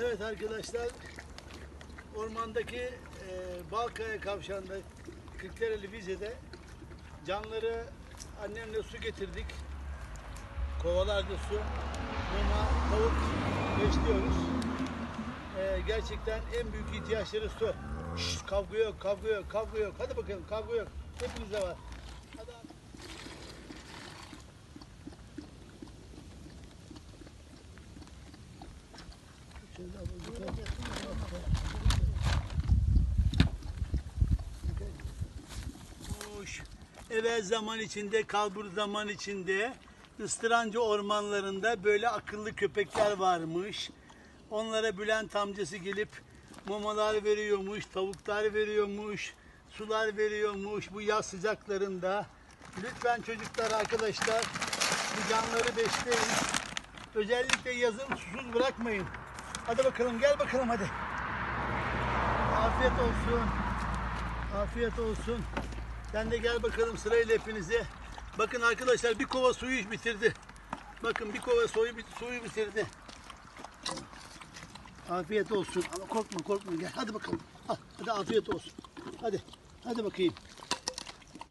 Evet arkadaşlar, ormandaki e, Balkaya kavşağında Kırklareli Vize'de canları annemle su getirdik. Kovalarca su, mama, tavuk besliyoruz. E, gerçekten en büyük ihtiyaçları su. Şşt, kavga yok, kavga yok, kavga yok. Hadi bakalım kavga yok. Hepinize var. Hadi Hoş. Evvel zaman içinde, kalbur zaman içinde ıstırancı ormanlarında böyle akıllı köpekler varmış. Onlara Bülent amcası gelip mamalar veriyormuş, tavuklar veriyormuş, sular veriyormuş bu yaz sıcaklarında. Lütfen çocuklar, arkadaşlar bu canları besleyin. Özellikle yazın susuz bırakmayın. Hadi bakalım gel bakalım hadi. Afiyet olsun. Afiyet olsun. Sen de gel bakalım sırayla hepinize. Bakın arkadaşlar bir kova suyu bitirdi. Bakın bir kova suyu, suyu bitirdi. Afiyet olsun. Ama korkma korkma gel. Hadi bakalım. Al, hadi afiyet olsun. Hadi. Hadi bakayım.